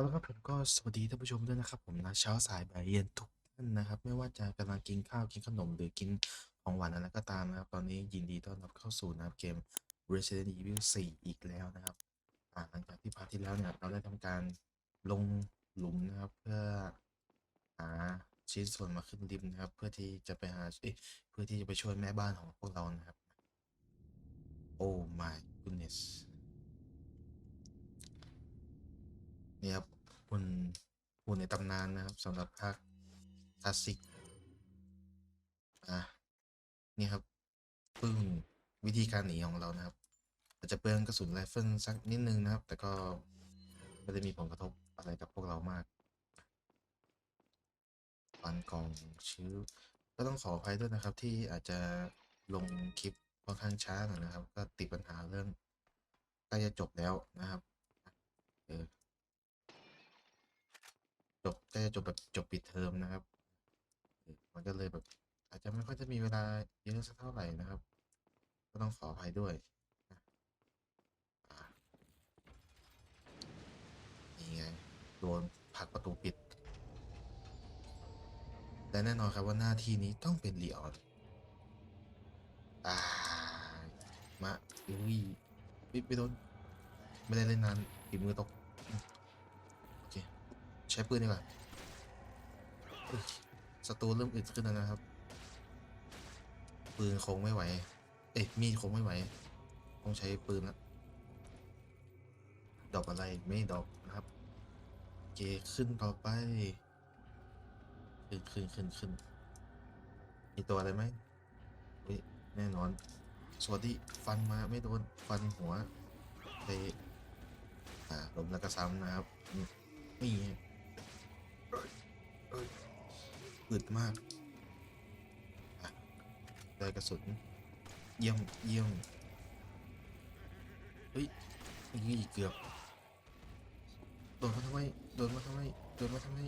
เอาละครับผมก็สวัสดีท่านผู้ชมด้วยนะครับผมนะเช้าสายบ่ายเย็นทุกท่านนะครับ ไม่ว่าจะกำลังกินข้าวกินขนมหรือกินของหวานอะไรก็ตามนะครับ ตอนนี้ยินดีต้อนรับเข้าสู่นะครับเกม Resident Evil 4 อีกแล้วนะครับหลังจากที่พาร์ทที่แล้วเนี่ยเราได้ทำการลงหลุมนะครับ เพื่อหาชิ้นส่วนมาขึ้นลิฟต์นะครับ เพื่อที่จะไปหาเอ้ยเพื่อที่จะไปช่วยแม่บ้านของพวกเรานะครับโอ้ my goodness เนี่ครับหุ่นหุ่นในตำนานนะครับสำหรับภาคคลาสสิกอะนี่ครับปึ้งวิธีการหนีของเรานะครับอาจจะเปลืองกระสุนไรเฟิลสักนิดนึงนะครับ แต่ก็ไม่ได้มีผลกระทบอะไรกับพวกเรามากฟันกองชื้อก็ต้องขออภัยด้วยนะครับที่อาจจะลงคลิปค่อนข้างช้าหน่อยนะครับ ก็ติดปัญหาเรื่องใกล้จะจบแล้วนะครับเออ จบจะจบแบบจบปิดเทอมนะครับ มันก็เลยแบบ อาจจะไม่ค่อยจะมีเวลาเยอะสักเท่าไหร่นะครับ ก็ต้องขออภัยด้วยนี่ไงโดนผักประตูปิด และแน่นอนครับว่าหน้าที่นี้ต้องเป็นลีออนอ่ามาอุ้ยไม่ไม่โดน ไม่ได้เล่นนานฝีมือตก ใช้ปืนดีกว่าศัตรูเริ่มอึดขึ้นแล้วนะครับ ปืนคงไม่ไหว เอ๊ะมีดคงไม่ไหว ต้องใช้ปืนละดอกอะไรไม่ดอกนะครับโอเคขึ้นต่อไป ขึ้นขึ้นขึ้นขึ้นมีตัวอะไรไหมแน่นอน สวัสดีฟันมาไม่โดน ฟันหัวไปอ่าล้มแล้วก็ซ้ำนะครับอืมนี่ อึดมากได้กระสุน เยี่ยมเยี่ยมเฮ้ยนี่เกือบ โดนมาทำไม โดนมาทำไม โดนมาทำไม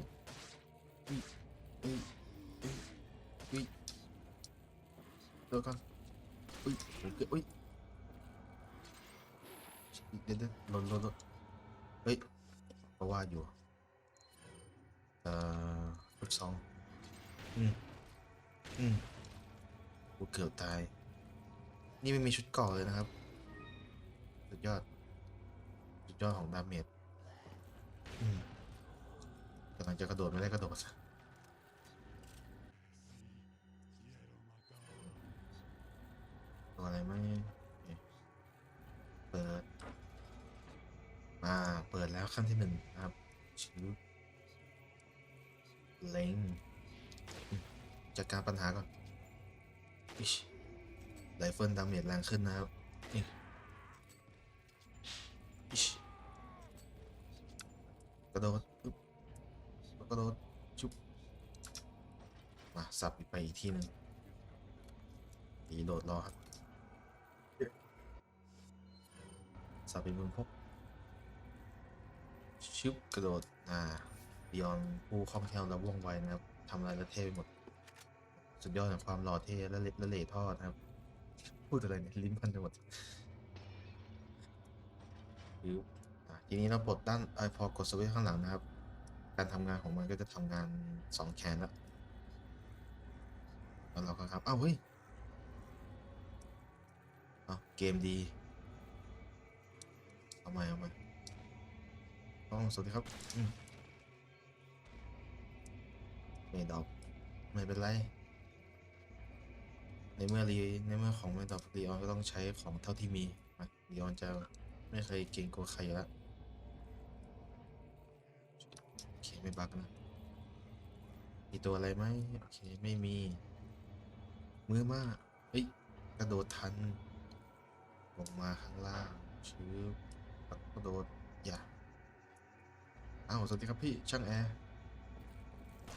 เฮ้ยเฮ้ยเฮ้ยเฮ้ยโดนก่อนเฮ้ยโอเคเฮ้ยเดี๋ยวเดี๋ยวหล่นหล่นหล่นเฮ้ยเพราะว่าอยู่ เอ่อ ลูกซองอืมอืมกูเกือบตาย นี่ไม่มีชุดเก่อเลยนะครับ สุดยอด สุดยอดของดาเมจอืมกำลังจะกระโดดไม่ได้กระโดดซะตัวอะไรไหมโอเคเปิด มา เปิดแล้วขั้นที่หนึ่งนะครับชื่อ เล็งจัดการปัญหาก่อนไรเฟิลดาเมจแรงขึ้นนะครับกระโดดปึ๊บกระโดดชุบมาสับไปอีกทีหนึ่งดีโดดรอครับสับไปมือพกชึบกระโดดอ่า บิยอนผู้คล่องแคล่วและว่องไวนะครับทำอะไรแล้วเท่ไปหมด สุดยอดของความหล่อเท่และเละและเหล่ทอดนะครับ พูดอะไรเนี่ยลิ้นพันไปหมดหรืออะทีนี้เราปลดด้านไอพอกดสวิตช์ข้างหลังนะครับ การทำงานของมันก็จะทำงานสองแขนแล้วแล้วเราก็ครับอ้าวเฮ้ยอ้าวเกมดีเอาใหม่เอาใหม่อ๋อสวัสดีครับ มไม่ดอกไม่เป็นไร ในเมื่อรีในเมื่อของไม่ดอกรีออนก็ต้องใช้ของเท่าที่มีรีออนจะไม่เคยเก่งกว่าใครแล้วโอเคไม่บักนะ มีตัวอะไรไหมโอเคไม่มี มือมากเฮ้ยกระโดดทัน ลงมาข้างล่างชื้อกระโดดอย่าอ้าวสวัสดีครับพี่ช่างแอร์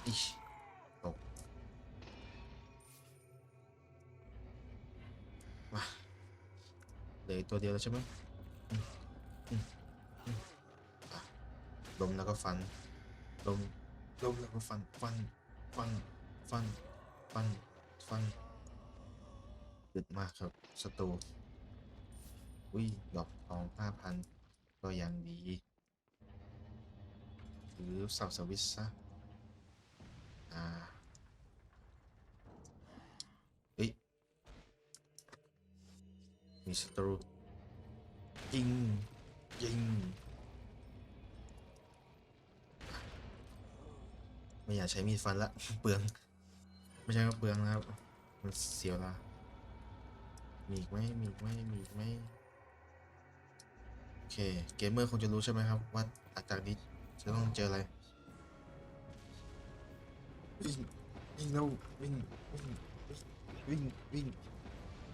อิช ลืออกตัวเดียวแล้วใช่ไหมลมแล้วก็ฟันลมลมแล้วก็ฟัน ฟัน ฟัน ฟัน ฟัน ฟันดึดมากครับศัตรูอุ้ยดอกทองห้าพันก็ยังดีถือสับสวิตช์ซะอ่า เฮ้ย มีศัตรูยิงยิงไม่อยากใช้มีดฟันละ เปลือง ไม่ใช่ว่าเปลืองนะครับ มันเสียเวลามีอีกไหมมีอีกไหมมีอีกไหมโอเค เกมเมอร์คงจะรู้ใช่ไหมครับ ว่าอาจากนี้จะต้องเจออะไร วิ่งวิ่งเร็ววิ่งวิ่งวิ่งวิ่ง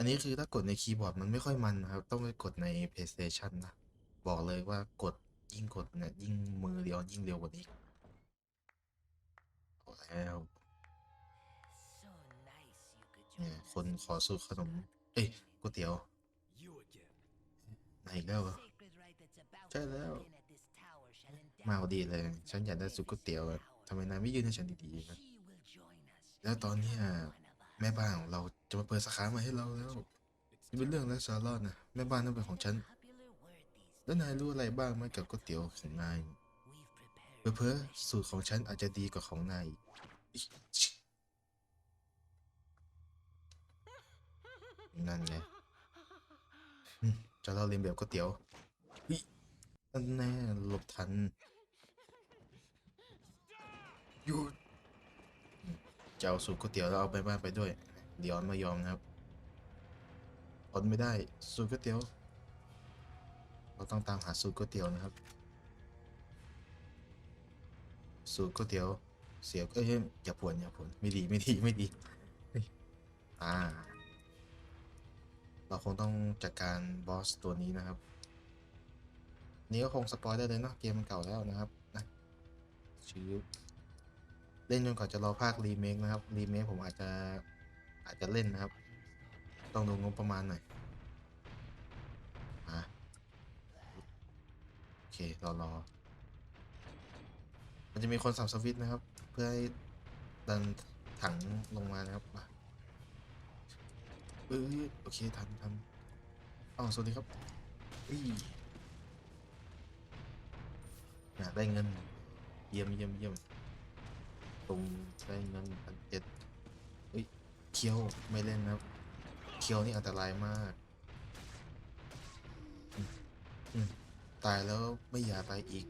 อันนี้คือถ้ากดในคีย์บอร์ดมันไม่ค่อยมันนะครับ ต้องไปกดใน PlayStation นะ บอกเลยว่ากดยิ่งกดเนี่ยยิ่งมือเดียวยิ่งเร็วกว่านี้เอแล้วเนี่ยคนขอสูตรขนม เอ้ยก๋วยเตี๋ยวไหนแล้วใช่แล้ว มาพอดีเลย ฉันอยากได้สูตรก๋วยเตี๋ยวทำไมนายไม่ยืนให้ฉันดีๆนะแล้วตอนนี้แม่บ้านของเรา จะมาเปิดสาขาใหม่ให้เราแล้วนี่เป็นเรื่องไร้สาระนะแม่บ้านนั่นเป็นของฉัน แล้วนายรู้อะไรบ้างไหมกับก๋วยเตี๋ยวของนายเพ้อๆสูตรของฉันอาจจะดีกว่าของนายนั่นไงจะเล่าเรียนแบบก๋วยเตี๋ยวนั่นแน่หลบทันหยุดจะเอาสูตรก๋วยเตี๋ยวแล้วเอาไปบ้านไปด้วย เดี๋ยวม่ยอมนะครับทนไม่ได้สูตรก๋วยเตี๋ยว เราต้องตามหาสูตรก๋วยเตี๋ยวนะครับ สูตรก๋วยเตี๋ยว เสียเอ้ยอย่าผวนอย่าผวนไม่ดีไม่ดีไม่ดีเฮ้ยอ่า เราคงต้องจัดการบอสตัวนี้นะครับ นี่ก็คงสปอยได้เลยเนาะเกมมันเก่าแล้วนะครับนะชื่อเล่นจนกว่าจะรอภาครีเมคนะครับรีเมคผมอาจจะ อาจจะเล่นนะครับ ต้องดูงบประมาณหน่อยอ่าโอเครอรอมันจะมีคนสับสวิตช์นะครับ เพื่อให้ดันถังลงมานะครับมาเออโอเคทันทันอ๋อสวัสดีครับอุ้ยอยากได้เงิน เยี่ยมเยี่ยมเยี่ยมตรงได้เงินพันเจ็ด คียวไม่เล่นนะเคียวนี่อันตรายมากตายแล้วไม่อยากตายอีก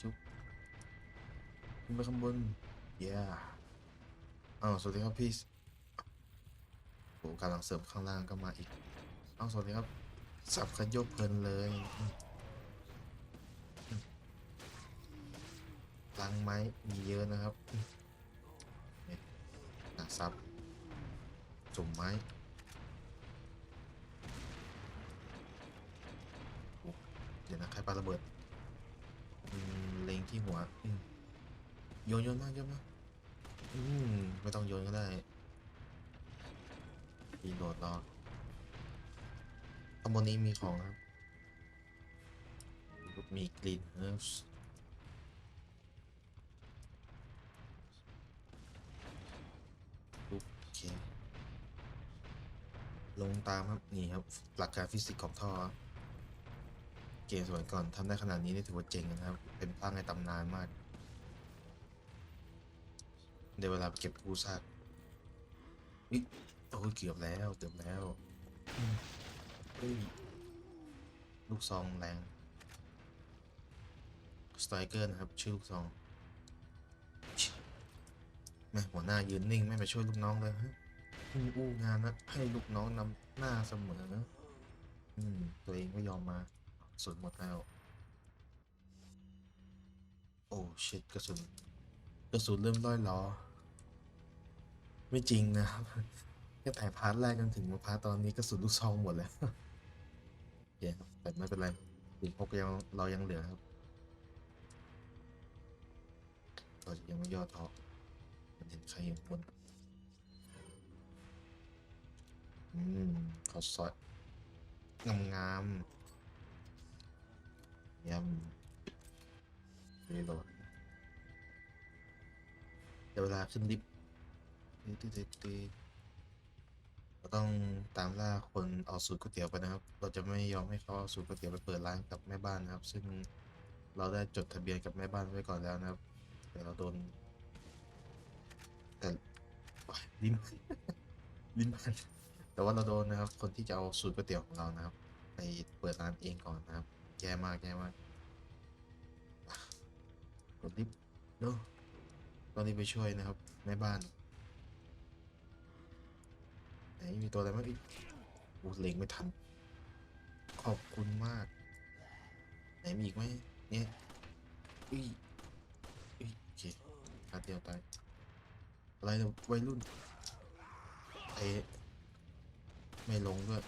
จุ๊บขึ้นไปข้างบนเย้อ้าวสวัสดีครับพี่โอ้กำลังเสริมข้างล่างก็มาอีกอ้าวสวัสดีครับ สับขยบเพลินเลยลังไม้มีเยอะนะครับ ซับจุ่มไม้เดี๋ยวนะใครปาระเบิดเล็งที่หัวโยนโยนมากโยนมากอืมไม่ต้องโยนก็ได้รีโหลดรอข้างบนนี้มีของครับ มีกรีนเฮิร์บ ลงตามครับนี่ครับหลักการฟิสิกส์ของท่อเกมสมัยก่อนทำได้ขนาดนี้นี่ถือว่าเจ๋งนะครับ เป็นภาคในตำนานมากเดี๋ยวเวลาเก็บกู้ซากอุ๊ยโอ้ยเกือบแล้วเกือบแล้วลูกซองแรงสไตรเกอร์นะครับ ชื่อลูกซองแม่หัวหน้ายืนนิ่ง ไม่ไปช่วยลูกน้องเลยฮะ มอู้งานนะให้ลูกน้องนำหน้าเสมอ อืม ตัวเองไม่ยอมมาสุดหมดแล้ว โอ้ชิตกระสุนกระสุนเริ่มล่อยล้อ ไม่จริงนะครับแค่ถ่ายพาร์ทแรกกันถึงมาพาร์ทตอนนี้กระสุนลูกซองหมดแล้วโอเคครับแต่ไม่เป็นไรปืนพกยังเรายังเหลือครับเราจะยังไม่ย่อท้อมันเห็นใครอยู่บน อืมเขาซอยงามงามๆยำรีโหลดเดี๋ยวเวลาขึ้นลิฟต์ตีตีตีเราต้องตามล่าคนเอาสูตรก๋วยเตี๋ยวไปนะครับ เราจะไม่ยอมให้เขาเอาสูตรก๋วยเตี๋ยวไปเปิดร้านกับแม่บ้านนะครับ ซึ่งเราได้จดทะเบียนกับแม่บ้านไว้ก่อนแล้วนะครับ แต่เราโดน แต่ลิ้นลิ้นพัน แต่ว่าเราโดนนะครับ คนที่จะเอาสูตรก๋วยเตี๋ยวของเรานะครับไปเปิดร้านเองก่อนนะครับแย่มากแย่มากกดลิฟต์เนาะตอนนี้ไปช่วยนะครับแม่บ้านไหนมีตัวอะไรบ้างอีกโอเล็งไม่ทัน ขอบคุณมาก ไหนมีอีกไหมเนี่ยอุ้ยอุ้ยโอเคขาเดียวตายอะไรเนี่ยวัยรุ่นเตะ ไม่ลงด้วย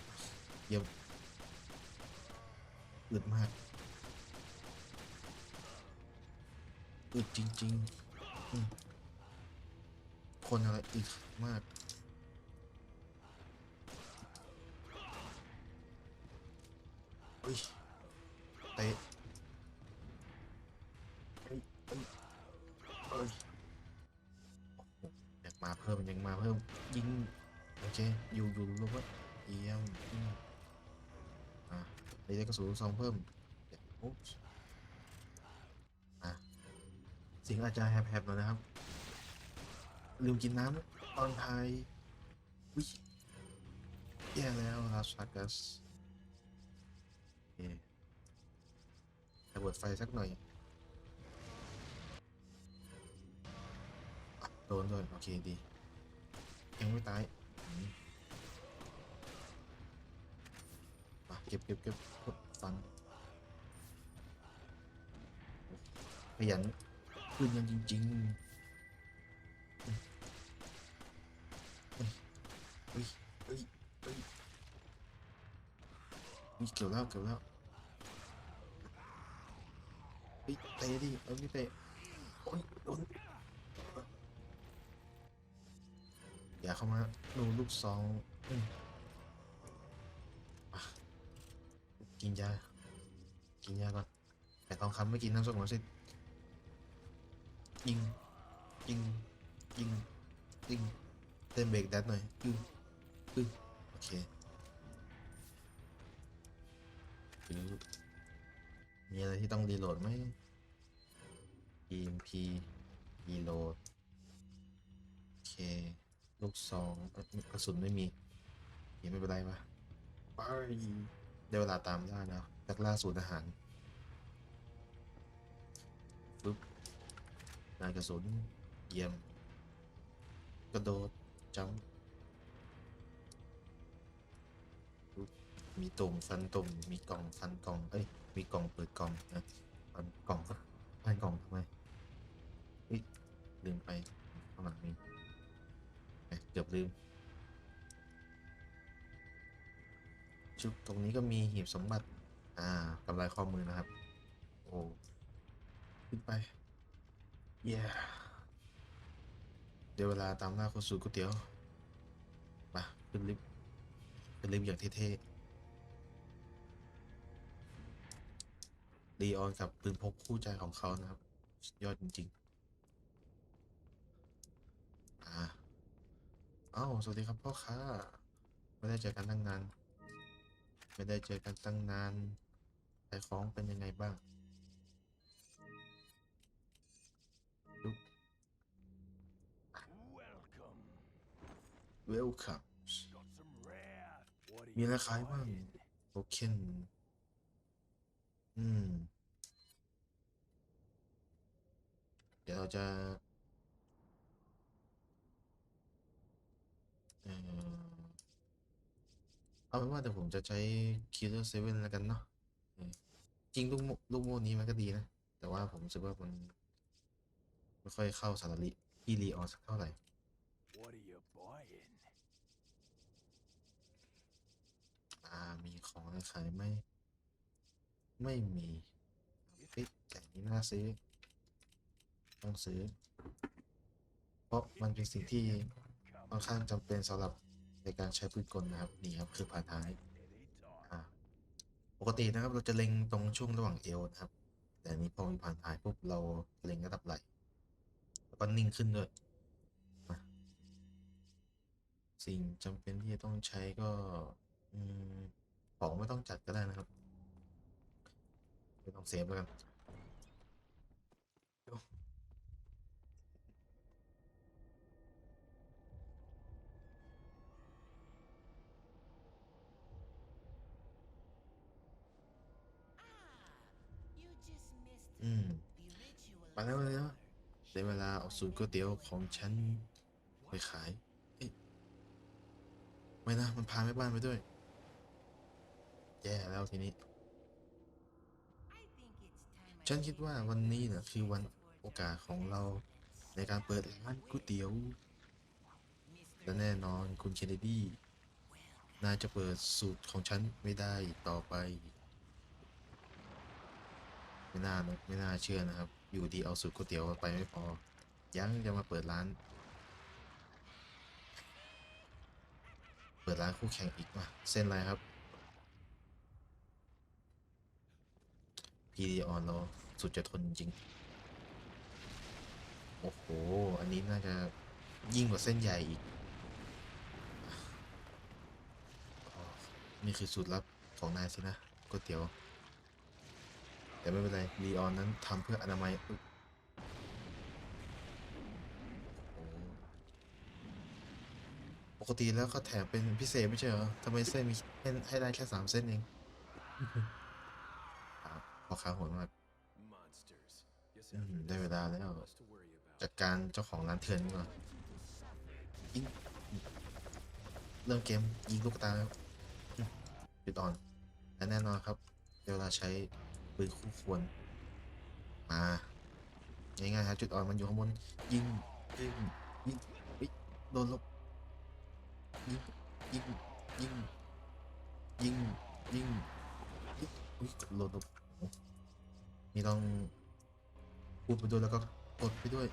เยี่ยมอึดมากอึดจริงๆ คนอะไรอึดมากเฮ้ยเตะเฮ้ยเฮ้ยเฮ้ยอยากมาเพิ่มยังมาเพิ่มยิงโอเคอยู่อยู่รู้ว่า เยี่ยมอืมอะได้กระสุนซองเพิ่มเดี๋ยวโอ๊ปอะสียงอาจจะแหบๆหน่อยนะครับ ลืมกินน้ำตอนท้ายวิแย่แล้วลาสกัสโอเคระเบิดไฟสักหน่อยอะโดนด้วยโอเคดี ยังไม่ตายอืมมา เก็บเก็บเก็บกดฟังขยันขึ้นยังจริงๆเฮ้ยเฮ้ยเฮ้ยเฮ้ยเฮ้ยเกี่ยวแล้วเกี่ยวแล้วเฮ้ยเตะดิเอาไม่เตะโอ้ยโดนอย่าเข้ามาดูลูกซองอืมอะ กินยา กินยาก่อน แต่ทองคำไม่กินน้ำส้มหวานสิยิง ยิง ยิง ยิง เต้นเบรกแดดหน่อยอืออือโอเคมีอะไรที่ต้องรีโหลดไหม EMP รีโหลด โอเค ลูกซองกระสุนไม่มี ยังไม่เป็นไรปะไป ได้เวลาตามล่าแล้วนักล่าสูตรอาหารปึ๊บนายกระสุนเยี่ยม กระโดดจัมป์ปึ๊บมีตุ่มฟันตุ่มมีกล่องฟันกล่องเอ้ยมีกล่องเปิดกล่องนะฟันกล่องฟันกล่องทำไมเฮ้ยลืมไปข้างหลังมีเอ๊ะเกือบลืม ชุดตรงนี้ก็มีหีบสมบัติ อ่ากำไรข้อมือนะครับ โอ้ขึ้นไปเย้เดี๋ยวเวลาตามล่าคนสูตรก๋วยเตี๋ยวมาขึ้นลิฟต์ขึ้นลิฟต์อย่างเท่ๆดีออนกับปืนพกคู่ใจของเขานะครับ ยอดจริงๆ อ่าอ้าวสวัสดีครับพ่อค้า ไม่ได้เจอกันตั้งนาน ไม่ได้เจอกันตั้งนานขายของเป็นยังไงบ้างลุก Welcome. welcome มีอะไรขายบ้างโอเคนอืม เดี๋ยวเราจะ เอ่อ เอาเป็นว่าเดี๋ยวผมจะใช้ Killer 7แล้วกันเนาะจริงลูกโมลูกโม่นี้มันก็ดีนะ แต่ว่าผมรู้สึกว่ามันไม่ค่อยเข้าสาริที่รีออนสักเท่าไหร่ What are you buying? อ่ามีของอะไรขายไหมไม่มีเอ๊ะแต่นี้น่าซื้อ ต้องซื้อ เพราะมันเป็นสิ่งที่ค่อนข้างจำเป็นสำหรับ ในการใช้ปืนกลนะครับนี่ครับคือผ่านท้ายปกตินะครับเราจะเล็งตรงช่วงระหว่างเอวนะครับ แต่นี้พอมีผ่านท้ายปุ๊บเราเล็งระดับไหลแล้วก็นิ่งขึ้นด้วยสิ่งจำเป็นที่จะต้องใช้ก็อของไม่ต้องจัดก็ได้นะครับไม่ต้องเซฟแล้วกัน อืมมาแล้วมาแล้วได้เวลาเอาสูตรก๋วยเตี๋ยวของฉันไปขายเอ้ยไม่นะ มันพาแม่บ้านไปด้วย แย่แล้วทีนี้ ฉันคิดว่าวันนี้นะคือวันโอกาสของเราในการเปิดร้านก๋วยเตี๋ยว และแน่นอนคุณเคนเนดีน่าจะเปิดสูตรของฉันไม่ได้ต่อไป ไม่น่าไม่น่าเชื่อนะครับ อยู่ดีเอาสูตรก๋วยเตี๋ยวไปไม่พอ ยังจะมาเปิดร้าน เปิดร้านคู่แข่งอีกว่ะเส้นอะไรครับพีดีออนเราสุดจะทนจริง โอ้โห อันนี้น่าจะยิ่งกว่าเส้นใหญ่อีกอนี่คือสูตรลับของนายสินะก๋วยเตี๋ยว แต่ไม่เป็นไรลีออนนั้นทำเพื่ออนามัยปกติแล้วเขาแถมเป็นพิเศษไม่ใช่เหรอทำไมเส้นมีเส้นให้ได้แค่สามเส้นเองพอค้าโหดมากมได้เวลาแล้วจัดการเจ้าของร้านเถื่อนก่อนยิงเริ่มเกมยิงลูกตาแล้วอืมจุดอ่อนและแน่นอนครับเวลาใช้ ปืนคู่ควรมาง่ายๆครับจุดอ่อนมันอยู่ข้างบนยิงยิงยิงวิโดนลบยิงยิงยิงยิงยิงยิงอุ้ยโดนลบนี่ต้องพูดไปด้วยแล้วก็กดไปด้วย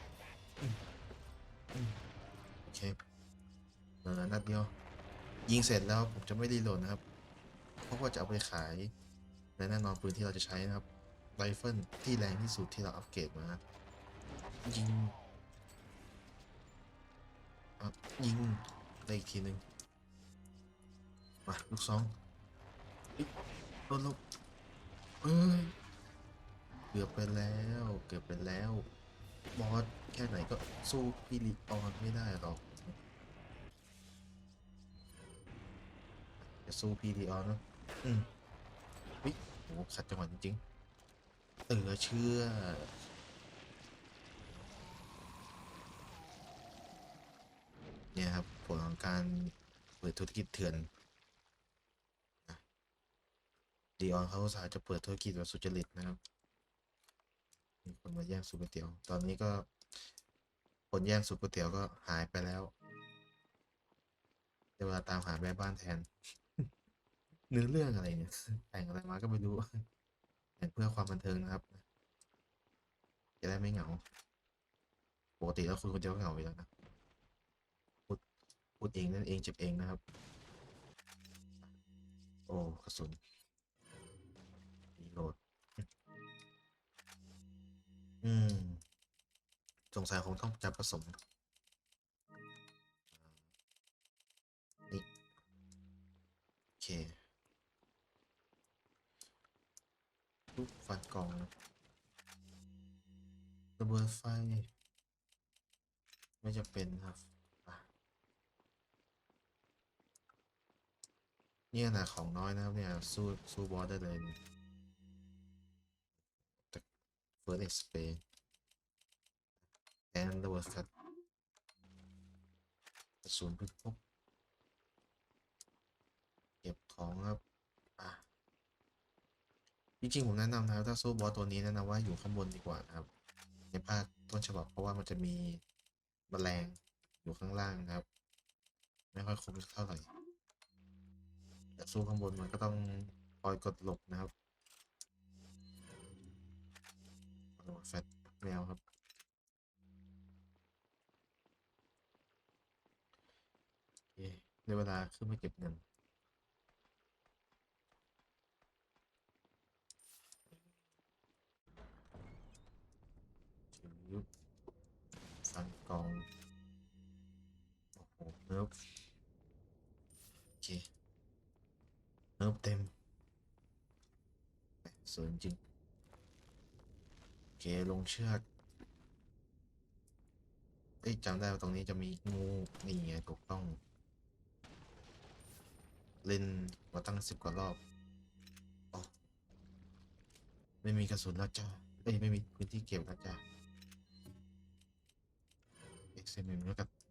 โอเคเหลือนัดเดียว ยิงเสร็จแล้วผมจะไม่รีโหลดนะครับ เพราะว่าจะเอาไปขาย และแน่นอนปืนที่เราจะใช้นะครับไรเฟิลที่แรงที่สุดที่เราอัปเกรดมายิงยิงได้อีกทีหนึ่งมาลูกซองเฮ้ยโดนลบเอ้ยเกือบไปแล้ว เกือบไปแล้ว บอสแค่ไหนก็สู้พี่ลิออนไม่ได้หรอกจะสู้พี่ลีออนนะอืม วิโหขัดจังหวะจริงๆเออเชื่อเนี่ยครับผลของการเปิดธุรกิจเถื่อนดีออนเขาสาจะเปิดธุรกิจแบบสุจริตนะครับ มีคนมาแย่งสูตรก๋วยเตี๋ยว ตอนนี้ก็คนแย่งสูตรก๋วยเตี๋ยวก็หายไปแล้วเดี๋ยวเวลาตามหาแม่บ้านแทน เนื้อเรื่องอะไรเนี่ยแต่งอะไรมาก็ไม่รู้แต่งเพื่อความบันเทิงนะครับ จะได้ไม่เหงาปกติแล้วคุณคนเดียวก็เหงาอยู่แล้วนะพูดพูดเองนั่นเองเจ็บเองนะครับ โอ้กระสุนรีโหลดอืมสงสัยคงต้องจับผสมนี่โอเค ลูกฟันกล่องระเบิดไฟ ไม่จะเป็นครับเนี่ยนะของน้อยนะครับเนี่ย สู้สู้บอสได้เลยแต่เฟิร์สเอ็กซ์เพย์แอนระเบิดแฟลชกระสุนพึ่งพกเก็บของครับ จริงๆ ผมแนะนำนะครับถ้าสู้บอสตัวนี้แนะนำว่าอยู่ข้างบนดีกว่านะครับ ในภาคต้นฉบับเพราะว่ามันจะมีมแมลงอยู่ข้างล่างนะครับ ไม่ค่อยคุ้มเท่าไหร่แต่สู้ข้างบนมันก็ต้องคอยกดหลบนะครับแฟตแมวครับในเวลาขึ้นมาเก็บเงิน อ้โหเนิร์ฟโอเคร์ฟเต็มแหม่สวยจริง โอเค ลงเชือกเอ้ยจำได้ว่าตรงนี้จะมีงูนี่ไงถูกต้อง เล่นมาตั้งสิบกว่ารอบอไม่มีกระสุนแล้วจ้าเอ้ยไม่มีพื้นที่เก็บแล้วจ้าเอ็กซ์เมแล้วกัน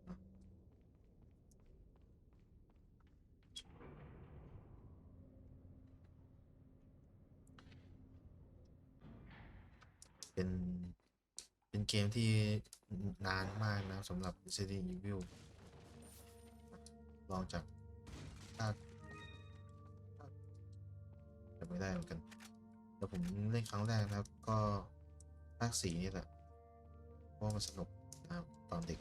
เป็น เป็นเกมที่นานมากนะสำหรับ Resident Evil ลองจากภาคาจะไม่ได้เหมือนกัน แต่ผมเล่นครั้งแรกนะครับ ก็ภาคสีนี่แหละ เพราะมันสนุกนะครับตอนเด็ก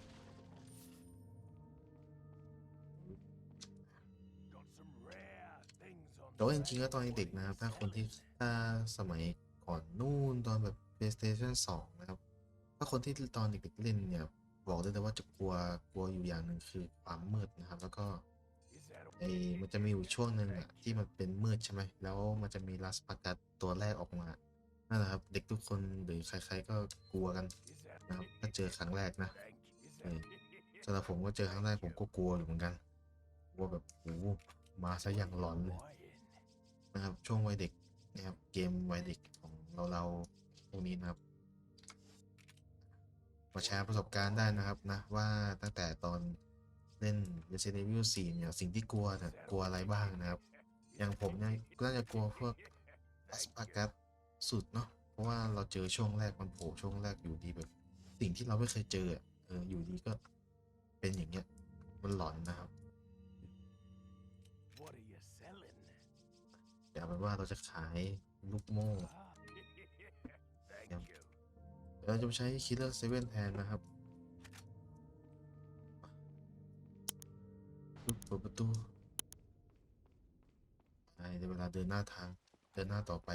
แต่ว่าจริงๆแล้วตอนเด็กนะครับ ถ้าคนที่ถ้าสมัยก่อนนู่นตอนแบบ PlayStation 2 นะครับ ถ้าคนที่ตอนเด็กๆเล่นเนี่ย บอกได้เลยว่าจะกลัวกลัวอยู่อย่างหนึ่งคือความมืดนะครับ แล้วก็ไอมันจะมีอยู่ช่วงหนึ่งอะที่มันเป็นมืดใช่ไหม แล้วมันจะมีลัสปากัดตัวแรกออกมา นั่นแหละครับ เด็กทุกคนหรือใครๆก็กลัวกันนะครับ ถ้าเจอครั้งแรกนะเออ that สำหรับผมก็เจอครั้งแรกผมก็กลัวอยู่เหมือนกันกลัวแบบโอ้มาซะอย่างหลอนเลยนะครับ ช่วงวัยเด็กนะครับ เกมวัยเด็กของเราเรา พวกนี้นะครับมาแชร์ประสบการณ์ได้นะครับนะว่าตั้งแต่ตอนเล่น Resident Evil 4เนี่ยสิ่งที่กลัวเนี่ยกลัวอะไรบ้างนะครับ อย่างผมเนี่ยก็น่าจะกลัวพวกแอสปากัสสุดเนาะเพราะว่าเราเจอช่วงแรกมันโผล่ช่วงแรกอยู่ดีแบบ สิ่งที่เราไม่เคยเจออะเอออยู่ดีก็เป็นอย่างเงี้ยมันหลอนนะครับ What are you selling? แต่เอาเป็นว่าเราจะขายลูกโม่ เดี๋ยวเราจะใช้ Killer 7แทนนะครับปึ๊บเปิดประตูไปในเวลาเดินหน้าทาง เดินหน้าต่อไป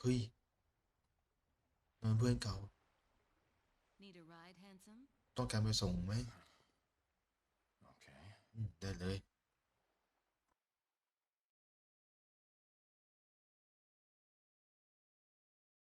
เฮ้ยนั่นเพื่อนเก่า Need a ride, handsome? ต้องการไปส่งไหม Okay. อืมได้เลย